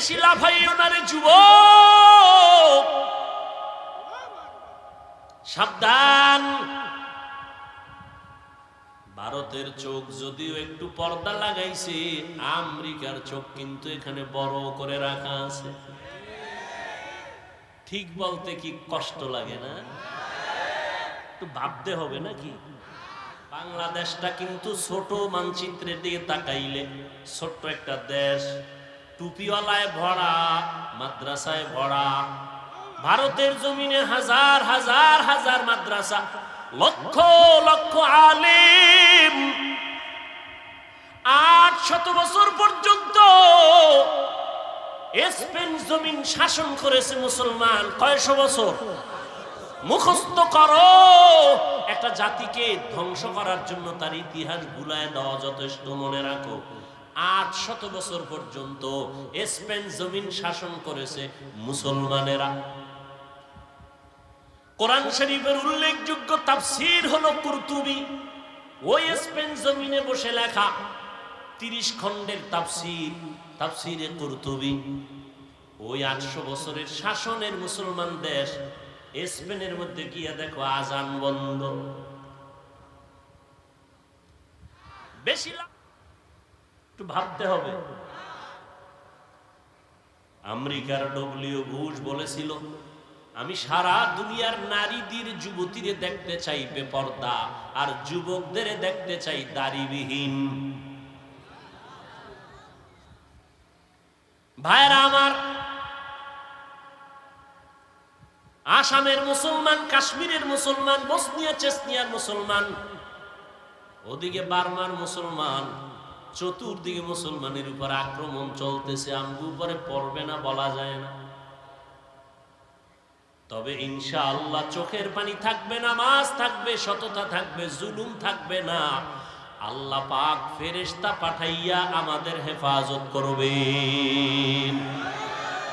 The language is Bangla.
বেশি লাফাইও না রে যুব সাবধান। ভারতের চোখ যদিও একটু পর্দা লাগাইছে, আমেরিকার চোখ কিন্তু এখানে বড় করে রাখা আছে। ঠিক বলতে কি কষ্ট লাগে না? একটু ভাবতে হবে নাকি? বাংলাদেশটা কিন্তু ছোট মানচিত্রের দিকে তাকাইলে, ছোট্ট একটা দেশ টুপিওয়ালায় ভরা, মাদ্রাসায় ভরা, ভারতের জমিনে হাজার হাজার হাজার মাদ্রাসা, লক্ষ লক্ষ আলিম। আট শত বছর পর্যন্ত স্পেন জমিন শাসন করেছে মুসলমান। কয়শো বছর? মুখস্থ করো। একটা জাতিকে ধ্বংস করার জন্য তার ইতিহাস ভুলায় দেওয়া যথেষ্ট, মনে রাখো। আট শত বছর পর্যন্ত স্পেন জমিন শাসন করেছে মুসলমানেরা। কোরআন শরীফের উল্লেখযোগ্য তাফসীর হলো কুরতুবি। ওই স্পেন জমিনে বসে লেখা তিরিশ খণ্ডের তাফসীর, তাফসীরে কুরতুবি। ওই আটশো বছরের শাসনের মুসলমান দেশ স্পেনের মধ্যে গিয়ে দেখো আজান বন্ধ। বেশি লাভ একটু ভাবতে হবে। আমেরিকার ডব্লিউ বুশ বলেছিল, আমি সারা দুনিয়ার নারীদের যুবতীরে দেখতে চাই বেপর্দা, আর যুবকদের দেখতে চাই দাড়িবিহীন। ভাইরা আমার, আসামের মুসলমান, কাশ্মীরের মুসলমান, বসনিয়া, চেসনিয়ার মুসলমান, ওদিকে বার্মার মুসলমান চতুর্দিকে মুসলমানের উপর আক্রমণ চলতেছে, আমগু উপরে পড়বে না, বলা যায় না। তবে ইনশা আল্লাহ চোখের পানি থাকবে না মাছ থাকবে, সততা থাকবে, জুলুম থাকবে না। আল্লাহ পাক ফেরেস্তা পাঠাইয়া আমাদের হেফাজত করবেন।